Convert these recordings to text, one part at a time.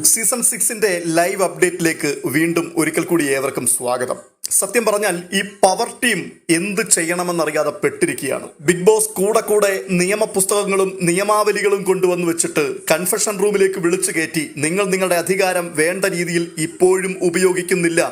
Season സിക്സിന്റെ live അപ്ഡേറ്റിലേക്ക് വീണ്ടും ഒരിക്കൽ കൂടി ഏവർക്കും സ്വാഗതം. സത്യം പറഞ്ഞാൽ ഈ പവർ ടീം എന്ത് ചെയ്യണമെന്നറിയാതെ പെട്ടിരിക്കുകയാണ്. ബിഗ് ബോസ് കൂടെ കൂടെ നിയമപുസ്തകങ്ങളും നിയമാവലികളും കൊണ്ടുവന്ന് വെച്ചിട്ട് കൺഫെഷൻ റൂമിലേക്ക് വിളിച്ചു കയറ്റി നിങ്ങൾ നിങ്ങളുടെ അധികാരം വേണ്ട രീതിയിൽ ഇപ്പോഴും ഉപയോഗിക്കുന്നില്ല.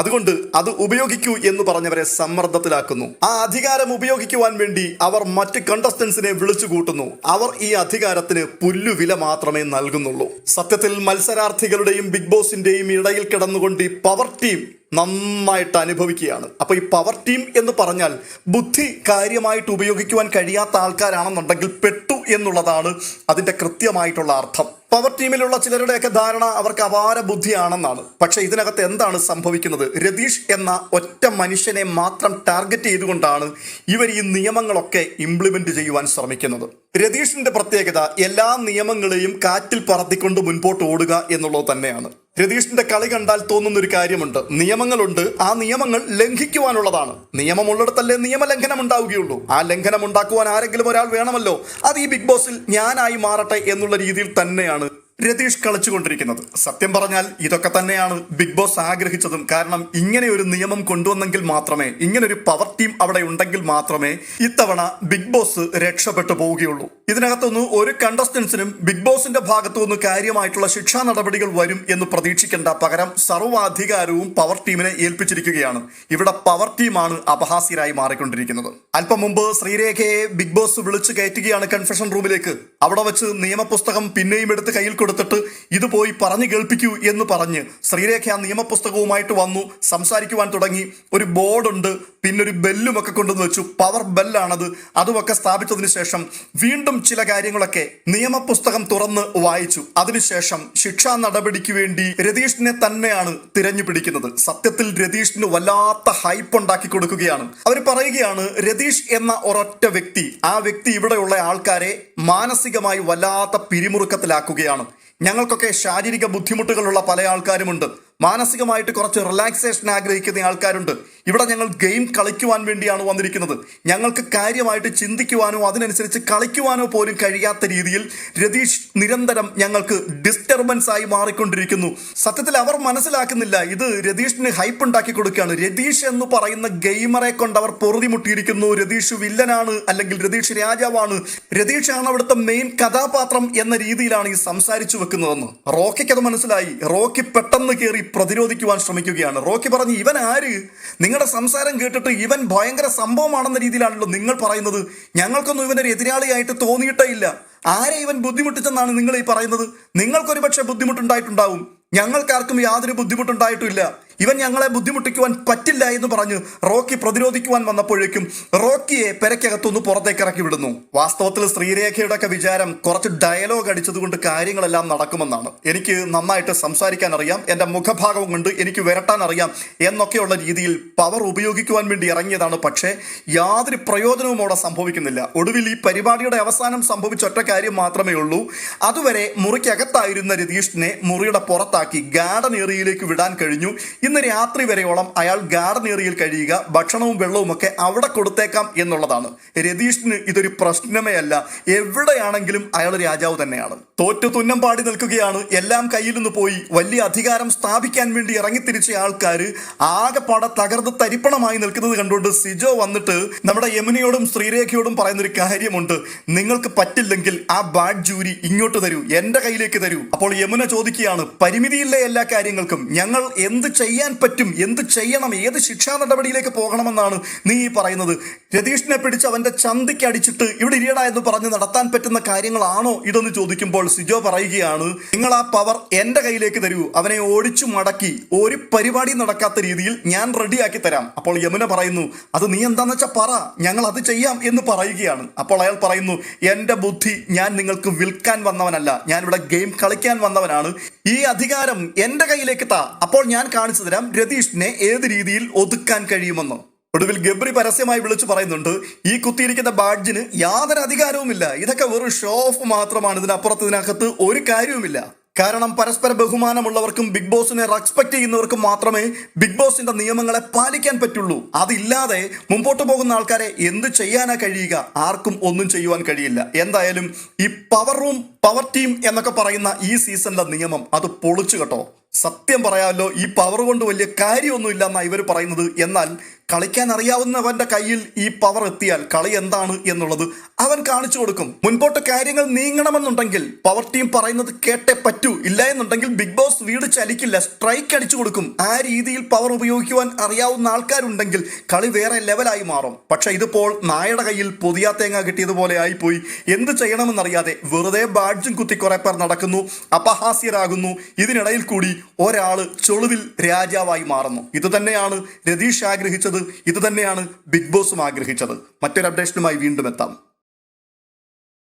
അതുകൊണ്ട് അത് ഉപയോഗിക്കൂ എന്ന് പറഞ്ഞവരെ സമ്മർദ്ദത്തിലാക്കുന്നു. ആ അധികാരം ഉപയോഗിക്കുവാൻ വേണ്ടി അവർ മറ്റ് കണ്ടസ്റ്റൻസിനെ വിളിച്ചു കൂട്ടുന്നു. അവർ ഈ അധികാരത്തിന് പുല്ലുവില മാത്രമേ നൽകുന്നുള്ളൂ. സത്യത്തിൽ മത്സരാർത്ഥികളുടെയും ബിഗ് ബോസിന്റെയും ഇടയിൽ കിടന്നുകൊണ്ട് ഈ പവർ ടീം നന്നായിട്ട് അനുഭവിക്കുകയാണ്. അപ്പൊ ഈ പവർ ടീം എന്ന് പറഞ്ഞാൽ ബുദ്ധി കാര്യമായിട്ട് ഉപയോഗിക്കുവാൻ കഴിയാത്ത ആൾക്കാരാണെന്നുണ്ടെങ്കിൽ പെട്ടു എന്നുള്ളതാണ് അതിന്റെ കൃത്യമായിട്ടുള്ള അർത്ഥം. പവർ ടീമിലുള്ള ചിലരുടെയൊക്കെ ധാരണ അവർക്ക് അപാര ബുദ്ധിയാണെന്നാണ്. പക്ഷേ ഇതിനകത്ത് എന്താണ് സംഭവിക്കുന്നത്? രതീഷ് എന്ന ഒറ്റ മനുഷ്യനെ മാത്രം ടാർഗറ്റ് ചെയ്തുകൊണ്ടാണ് ഇവർ ഈ നിയമങ്ങളൊക്കെ ഇംപ്ലിമെന്റ് ചെയ്യുവാൻ ശ്രമിക്കുന്നത്. രതീഷിന്റെ പ്രത്യേകത എല്ലാ നിയമങ്ങളെയും കാറ്റിൽ പറത്തിക്കൊണ്ട് മുൻപോട്ട് ഓടുക എന്നുള്ളത് തന്നെയാണ്. രതീഷിന്റെ കളി കണ്ടാൽ തോന്നുന്ന ഒരു കാര്യമുണ്ട്. നിയമങ്ങളുണ്ട്. ആ നിയമങ്ങൾ ലംഘിക്കുവാനുള്ളതാണ്. നിയമമുള്ളിടത്തല്ലേ നിയമലംഘനം ഉണ്ടാവുകയുള്ളൂ ആ ലംഘനം ഉണ്ടാക്കുവാൻ ആരെങ്കിലും ഒരാൾ വേണമല്ലോ. അത് ഈ ബിഗ് ബോസിൽ ഞാനായി മാറട്ടെ എന്നുള്ള രീതിയിൽ തന്നെയാണ് രതീഷ് കളിച്ചുകൊണ്ടിരിക്കുന്നത്. സത്യം പറഞ്ഞാൽ ഇതൊക്കെ തന്നെയാണ് ബിഗ് ബോസ് ആഗ്രഹിച്ചതും. കാരണം ഇങ്ങനെ ഒരു നിയമം കൊണ്ടുവന്നെങ്കിൽ മാത്രമേ ഇങ്ങനെ ഒരു പവർ ടീം അവിടെ ഉണ്ടെങ്കിൽ മാത്രമേ ഇത്തവണ ബിഗ് ബോസ് രക്ഷപ്പെട്ടു പോവുകയുള്ളൂ. ഇതിനകത്തൊന്നും ഒരു കണ്ടസ്റ്റൻസിനും ബിഗ് ബോസിന്റെ ഭാഗത്തു നിന്ന് കാര്യമായിട്ടുള്ള ശിക്ഷാ നടപടികൾ വരും എന്ന് പ്രതീക്ഷിക്കേണ്ട പകരം സർവാധികാരവും പവർ ടീമിനെ ഏൽപ്പിച്ചിരിക്കുകയാണ്. ഇവിടെ പവർ ടീമാണ് അപഹാസ്യരായി മാറിക്കൊണ്ടിരിക്കുന്നത്. അല്പം മുമ്പ് ശ്രീരേഖയെ ബിഗ് ബോസ് വിളിച്ചു കയറ്റുകയാണ് കൺഫെഷൻ റൂമിലേക്ക് അവിടെ വെച്ച് നിയമപുസ്തകം പിന്നെയും എടുത്ത് കയ്യിൽ കൊടുത്തിട്ട് ഇത് പോയി പറഞ്ഞു കേൾപ്പിക്കൂ എന്ന് പറഞ്ഞ് ശ്രീരേഖ ആ നിയമപുസ്തകവുമായിട്ട് വന്നു സംസാരിക്കുവാൻ തുടങ്ങി. ഒരു ബോർഡുണ്ട് പിന്നെ ഒരു ബെല്ലും ഒക്കെ കൊണ്ടുവന്ന് വെച്ചു. പവർ ബെല്ലാണത്. അതുമൊക്കെ സ്ഥാപിച്ചതിന് ശേഷം വീണ്ടും ചില കാര്യങ്ങളൊക്കെ നിയമപുസ്തകം തുറന്ന് വായിച്ചു. അതിനുശേഷം ശിക്ഷാ നടപടിക്ക് വേണ്ടി രതീഷിനെ തന്നെയാണ് തിരഞ്ഞു പിടിക്കുന്നത്. സത്യത്തിൽ രതീഷിന് വല്ലാത്ത ഹൈപ്പ് ഉണ്ടാക്കി കൊടുക്കുകയാണ്. അവർ പറയുകയാണ് രതീഷ് എന്ന ഒരൊറ്റ വ്യക്തി ആ വ്യക്തി ഇവിടെയുള്ള ആൾക്കാരെ മാനസികമായി വല്ലാത്ത പിരിമുറുക്കത്തിലാക്കുകയാണ്. ഞങ്ങൾക്കൊക്കെ ശാരീരിക ബുദ്ധിമുട്ടുകളുള്ള പല ആൾക്കാരുമുണ്ട്. മാനസികമായിട്ട് കുറച്ച് റിലാക്സേഷൻ ആഗ്രഹിക്കുന്ന ആൾക്കാരുണ്ട്. ഇവിടെ ഞങ്ങൾ ഗെയിം കളിക്കുവാൻ വേണ്ടിയാണ് വന്നിരിക്കുന്നത്. ഞങ്ങൾക്ക് കാര്യമായിട്ട് ചിന്തിക്കുവാനോ അതിനനുസരിച്ച് കളിക്കുവാനോ പോലും കഴിയാത്ത രീതിയിൽ രതീഷ് നിരന്തരം ഞങ്ങൾക്ക് ഡിസ്റ്റർബൻസ് ആയി മാറിക്കൊണ്ടിരിക്കുന്നു. സത്യത്തിൽ അവർ മനസ്സിലാക്കുന്നില്ല. ഇത് രതീഷിന് ഹൈപ്പ് ഉണ്ടാക്കി കൊടുക്കുകയാണ്. രതീഷ് എന്ന് പറയുന്ന ഗെയിമറെ കൊണ്ട് അവർ പൊറുതിമുട്ടിയിരിക്കുന്നു. രതീഷ് വില്ലനാണ് അല്ലെങ്കിൽ രതീഷ് രാജാവാണ്. രതീഷാണ് അവിടുത്തെ മെയിൻ കഥാപാത്രം എന്ന രീതിയിലാണ് ഈ സംസാരിച്ചു വെക്കുന്നതെന്ന്. റോക്കിക്ക് അത് മനസ്സിലായി. റോക്കി പെട്ടെന്ന് കയറി പ്രതിരോധിക്കുവാൻ ശ്രമിക്കുകയാണ്. റോക്കി പറഞ്ഞു ഇവൻ ആര്? നിങ്ങളുടെ സംസാരം കേട്ടിട്ട് ഇവൻ ഭയങ്കര സംഭവമാണെന്ന രീതിയിലാണല്ലോ നിങ്ങൾ പറയുന്നത്. ഞങ്ങൾക്കൊന്നും ഇവനൊരു എതിരാളിയായിട്ട് തോന്നിയിട്ടേ ഇല്ല. ആരെ ഇവൻ ബുദ്ധിമുട്ടിച്ചെന്നാണ് നിങ്ങൾ ഈ പറയുന്നത്? നിങ്ങൾക്കൊരു പക്ഷേ ബുദ്ധിമുട്ടുണ്ടായിട്ടുണ്ടാവും. ഞങ്ങൾക്കാർക്കും യാതൊരു ബുദ്ധിമുട്ടുണ്ടായിട്ടില്ല ഇവൻ ഞങ്ങളെ ബുദ്ധിമുട്ടിക്കുവാൻ പറ്റില്ല എന്ന് പറഞ്ഞ് റോക്കി പ്രതിരോധിക്കുവാൻ വന്നപ്പോഴേക്കും റോക്കിയെ പെരക്കകത്തൊന്ന് പുറത്തേക്ക് ഇറക്കി വിടുന്നു. വാസ്തവത്തിൽ ശ്രീരേഖയുടെ ഒക്കെ വിചാരം കുറച്ച് ഡയലോഗ് അടിച്ചതുകൊണ്ട് കാര്യങ്ങളെല്ലാം നടക്കുമെന്നാണ്. എനിക്ക് നന്നായിട്ട് സംസാരിക്കാൻ അറിയാം എന്റെ മുഖഭാഗവും കൊണ്ട് എനിക്ക് വരട്ടാൻ അറിയാം എന്നൊക്കെയുള്ള രീതിയിൽ പവർ ഉപയോഗിക്കുവാൻ വേണ്ടി ഇറങ്ങിയതാണ്. പക്ഷേ യാതൊരു പ്രയോജനവും അവിടെ സംഭവിക്കുന്നില്ല. ഒടുവിൽ ഈ പരിപാടിയുടെ അവസാനം സംഭവിച്ച ഒറ്റ കാര്യം മാത്രമേ ഉള്ളൂ. അതുവരെ മുറിക്കകത്തായിരുന്ന രതീഷിനെ മുറിയുടെ പുറത്താക്കി ഗാർഡൻ ഏറിയയിലേക്ക് വിടാൻ കഴിഞ്ഞു. ഇന്ന് രാത്രി വരെയോളം അയാൾ ഗാർഡൻ കഴിയുക ഭക്ഷണവും വെള്ളവും ഒക്കെ അവിടെ കൊടുത്തേക്കാം എന്നുള്ളതാണ്. രതീഷിന് ഇതൊരു പ്രശ്നമേ അല്ല. എവിടെയാണെങ്കിലും അയാൾ രാജാവ് തന്നെയാണ്. തോറ്റു തുന്നം പാടി നിൽക്കുകയാണ്. എല്ലാം കയ്യിൽ നിന്ന് പോയി. വലിയ അധികാരം സ്ഥാപിക്കാൻ വേണ്ടി ഇറങ്ങിത്തിരിച്ച ആൾക്കാർ ആകെപ്പാടെ തകർന്ന് തരിപ്പണമായി നിൽക്കുന്നത് കണ്ടുകൊണ്ട് സിജോ വന്നിട്ട് നമ്മുടെ യമുനയോടും ശ്രീരേഖയോടും പറയുന്നൊരു കാര്യമുണ്ട്. നിങ്ങൾക്ക് പറ്റില്ലെങ്കിൽ ആ ബാഡ് ജൂരി ഇങ്ങോട്ട് തരൂ എന്റെ കയ്യിലേക്ക് തരൂ. അപ്പോൾ യമുന ചോദിക്കുകയാണ് പരിമിതിയില്ലേ എല്ലാ കാര്യങ്ങൾക്കും? ഞങ്ങൾ എന്ത് ചെയ്യാൻ പറ്റും എന്ത് ചെയ്യണം ഏത് ശിക്ഷാ നടപടിയിലേക്ക് പോകണമെന്നാണ് നീ ഈ പറയുന്നത്. രതീഷിനെ പിടിച്ച് അവന്റെ ചന്തയ്ക്ക് അടിച്ചിട്ട് ഇവിടെ ഇരിയട എന്ന് പറഞ്ഞ് നടത്താൻ പറ്റുന്ന കാര്യങ്ങളാണോ ഇതെന്ന് ചോദിക്കുമ്പോൾ സിജോ പറയുകയാണ് നിങ്ങൾ ആ പവർ എന്റെ കയ്യിലേക്ക് തരൂ. അവനെ ഓടിച്ചു മടക്കി. ഒരു പരിപാടി നടക്കാത്ത രീതിയിൽ ഞാൻ റെഡിയാക്കി തരാം. അപ്പോൾ യമുന പറയുന്നു അത് നീ എന്താന്ന് വെച്ചാൽ പറ. ഞങ്ങൾ അത് ചെയ്യാം എന്ന് പറയുകയാണ്. അപ്പോൾ അയാൾ പറയുന്നു എന്റെ ബുദ്ധി ഞാൻ നിങ്ങൾക്ക് വിൽക്കാൻ വന്നവനല്ല. ഞാൻ ഇവിടെ ഗെയിം കളിക്കാൻ വന്നവനാണ്. ഈ അധികാരം എന്റെ കയ്യിലേക്ക് താ. അപ്പോൾ ഞാൻ കാണിച്ചു തരാം രതീഷിനെ ഏത് രീതിയിൽ ഒതുക്കാൻ കഴിയുമെന്ന്? ഒടുവിൽ ഗബ്രി പരസ്യമായി വിളിച്ചു പറയുന്നുണ്ട് ഈ കുത്തിയിരിക്കുന്ന ബാഡ്ജിന് യാതൊരു അധികാരവുമില്ല. ഇതൊക്കെ വെറും ഷോ ഓഫ് മാത്രമാണ്. ഇതിനപ്പുറത്ത് ഇതിനകത്ത് ഒരു കാര്യവുമില്ല. കാരണം പരസ്പര ബഹുമാനമുള്ളവർക്കും ബിഗ് ബോസിനെ റെസ്പെക്ട് ചെയ്യുന്നവർക്കും മാത്രമേ ബിഗ് ബോസിന്റെ നിയമങ്ങളെ പാലിക്കാൻ പറ്റുള്ളൂ. അതില്ലാതെ മുമ്പോട്ട് പോകുന്ന ആൾക്കാരെ എന്ത് ചെയ്യാനാ കഴിയുക? ആർക്കും ഒന്നും ചെയ്യുവാൻ കഴിയില്ല. എന്തായാലും ഈ പവർ റൂം പവർ ടീം എന്നൊക്കെ പറയുന്ന ഈ സീസണിലെ നിയമം അത് പൊളിച്ചു കേട്ടോ. സത്യം പറയാമല്ലോ ഈ പവർ കൊണ്ട് വലിയ കാര്യമൊന്നുമില്ല എന്നാണ് ഇവർ പറയുന്നത്. എന്നാൽ കളിക്കാൻ അറിയാവുന്നവന്റെ കയ്യിൽ ഈ പവർ എത്തിയാൽ കളി എന്താണ് എന്നുള്ളത് അവൻ കാണിച്ചു കൊടുക്കും. മുൻപോട്ട് കാര്യങ്ങൾ നീങ്ങണമെന്നുണ്ടെങ്കിൽ പവർ ടീം പറയുന്നത് കേട്ടേ പറ്റൂ. ഇല്ല എന്നുണ്ടെങ്കിൽ ബിഗ് ബോസ് വീട് ചലിക്കില്ല സ്ട്രൈക്ക് അടിച്ചു കൊടുക്കും. ആ രീതിയിൽ പവർ ഉപയോഗിക്കുവാൻ അറിയാവുന്ന ആൾക്കാരുണ്ടെങ്കിൽ കളി വേറെ ലെവലായി മാറും. പക്ഷെ ഇതിപ്പോൾ നായയുടെ കയ്യിൽ പുതിയ തേങ്ങ കിട്ടിയതുപോലെ ആയിപ്പോയി. എന്ത് ചെയ്യണമെന്നറിയാതെ വെറുതെ ബാഡ്ജും കുത്തി കുറെ പേർ നടക്കുന്നു അപഹാസ്യരാകുന്നു. ഇതിനിടയിൽ കൂടി ഒരാൾ ചൊളുവിൽ രാജാവായി മാറുന്നു. ഇത് തന്നെയാണ് രതീഷ് ആഗ്രഹിച്ചത് ഇത് തന്നെയാണ് ബിഗ് ബോസും ആഗ്രഹിച്ചത്. മറ്റൊരു അപ്ഡേഷനുമായി വീണ്ടും എത്താം.